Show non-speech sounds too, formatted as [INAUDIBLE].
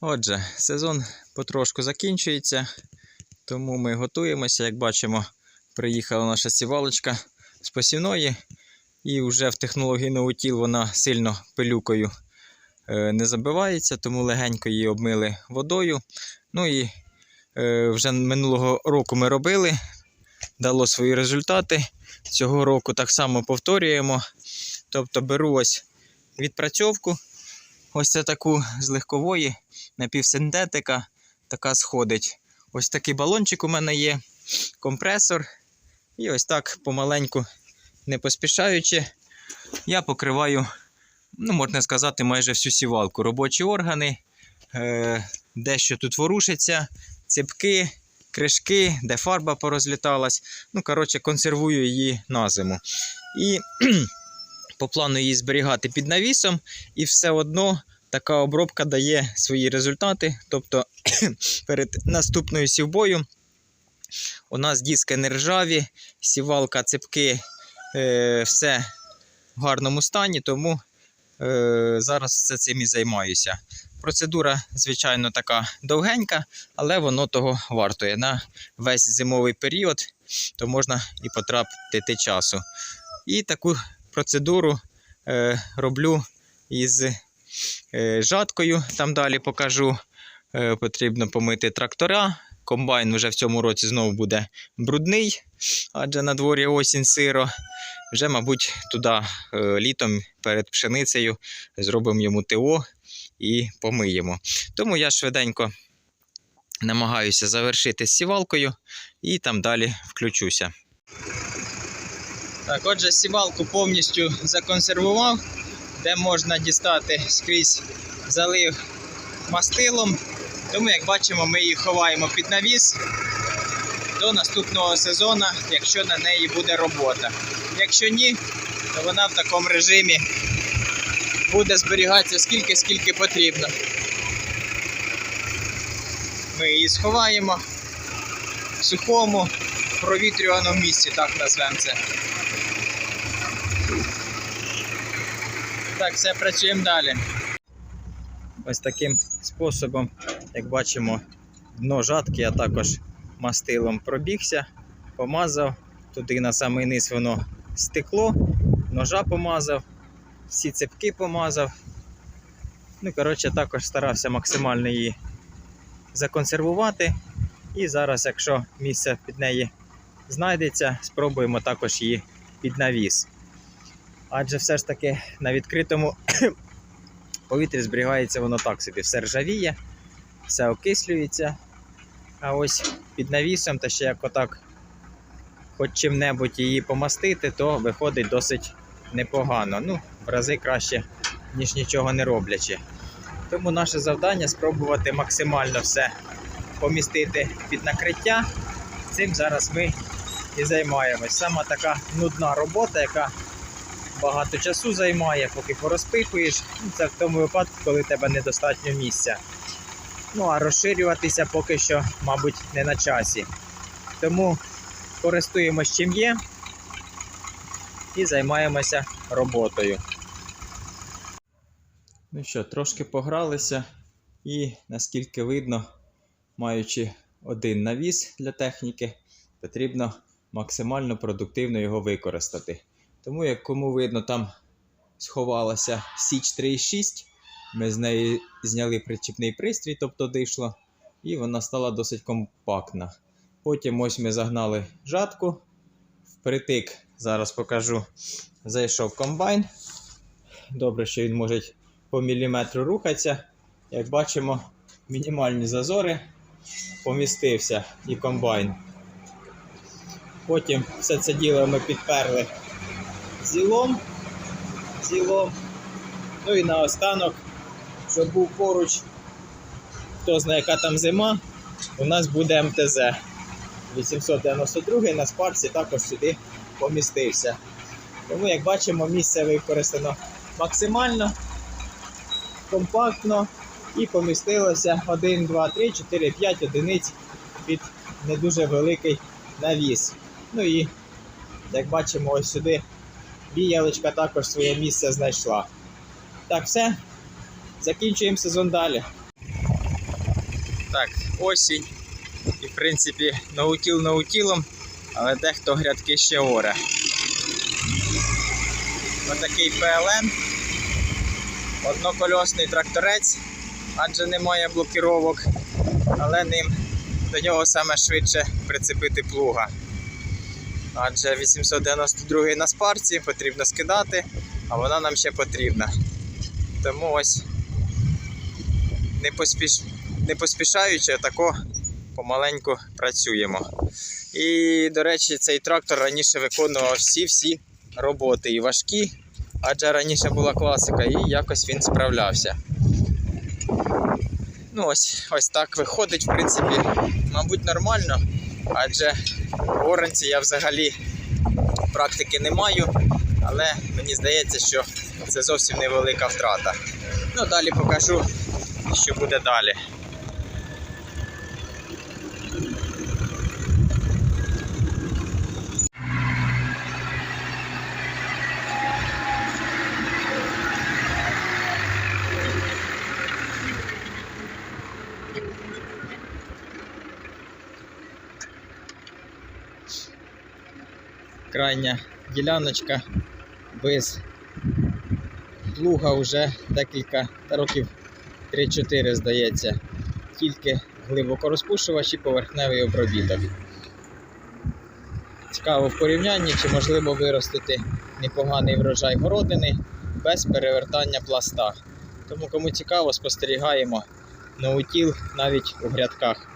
Отже, сезон потрошку закінчується, тому ми готуємося. Як бачимо, приїхала наша сівалочка з посівної, і вже в технології новотіл вона сильно пилюкою е, не забивається, тому легенько її обмили водою. Ну і е, вже минулого року ми робили, дало свої результати. Цього року так само повторюємо. Тобто беру ось відпрацьовку, ось це таку з легкової напівсинтетика, така сходить. Ось такий балончик у мене є, компресор. І ось так помаленьку, не поспішаючи, я покриваю, ну, можна сказати, майже всю сівалку. Робочі органи, е, дещо тут ворушиться, ципки, кришки, де фарба порозліталась. Ну, коротше, консервую її на зиму. І по плану її зберігати під навісом, і все одно така обробка дає свої результати. Тобто [COUGHS] перед наступною сівбою у нас диски не ржаві, сівалка, цепки, е, все в гарному стані, тому е, зараз все цим і займаюся. Процедура, звичайно, така довгенька, але воно того вартує. На весь зимовий період то можна і потрапити часу. І таку процедуру е, роблю із жаткою. Там далі покажу. Е, потрібно помити трактора. Комбайн вже в цьому році знову буде брудний, адже на дворі осінь сиро. Вже, мабуть, туди е, літом перед пшеницею зробимо йому ТО і помиємо. Тому я швиденько намагаюся завершити сівалкою і там далі включуся. Так, отже, сівалку повністю законсервував, де можна дістати скрізь залив мастилом. Тому, як бачимо, ми її ховаємо під навіс до наступного сезону, якщо на неї буде робота. Якщо ні, то вона в такому режимі буде зберігатися скільки, скільки потрібно. Ми її сховаємо в сухому, провітрюваному місці, так назвемо це. Так, все, працюємо далі. Ось таким способом, як бачимо, дно жатки я також мастилом пробігся, помазав. Туди на самий низ воно стекло, ножа помазав, всі цепки помазав. Ну, коротше, також старався максимально її законсервувати. І зараз, якщо місце під неї знайдеться, спробуємо також її під навіс. Адже все ж таки на відкритому [COUGHS] повітрі зберігається воно так собі, все ржавіє, все окислюється. А ось під навісом, та ще як отак хоч чим-небудь її помастити, то виходить досить непогано. Ну, в рази краще, ніж нічого не роблячи. Тому наше завдання спробувати максимально все помістити під накриття. Цим зараз ми і займаємось. Сама така нудна робота, яка багато часу займає, поки порозпихуєш. Ну, Це в тому випадку, коли тебе недостатньо місця. Ну а розширюватися поки що, мабуть, не на часі. Тому користуємось чим є і займаємося роботою. Ну що, трошки погралися, і наскільки видно, маючи один навіс для техніки, потрібно максимально продуктивно його використати. Тому, як кому видно, там сховалася Січ 3.6. Ми з неї зняли причіпний пристрій, тобто дишло, і вона стала досить компактна. Потім ось ми загнали жатку. Впритик, зараз покажу, зайшов комбайн. Добре, що він може по міліметру рухатися. Як бачимо, мінімальні зазори помістився і комбайн. Потім все це діло ми підперли зілом. зілом. Ну і наостанок, щоб був поруч, хто знає, яка там зима, у нас буде МТЗ 892 на спарці також сюди помістився. Тому, як бачимо, місце використано максимально, компактно і помістилося 1, 2, 3, 4, 5 одиниць під не дуже великий навіс. Ну і, як бачимо, ось сюди Біялочка також своє місце знайшла. Так, все. Закінчуємо сезон далі. Так, осінь. І в принципі наутіл наутілом, але дехто грядки ще оре. Отакий ПЛН. Однокольосний тракторець, адже немає блокіровок, але ним до нього саме швидше прицепити плуга. Адже 892 на спарці потрібно скидати, а вона нам ще потрібна. Тому ось не, поспіш... не поспішаючи, тако помаленьку працюємо. І, до речі, цей трактор раніше виконував всі-всі роботи і важкі, адже раніше була класика, і якось він справлявся. Ну, ось, ось так виходить, в принципі, мабуть, нормально, адже оранці я взагалі практики не маю, але мені здається, що це зовсім невелика втрата. Ну, далі покажу, що буде далі. Крайня діляночка без плуга вже декілька років 3-4, здається, тільки глибоко розпушувач і поверхневий обробіток. Цікаво в порівнянні, чи можливо виростити непоганий врожай городини без перевертання пласта. Тому кому цікаво, спостерігаємо ноутіл навіть у грядках.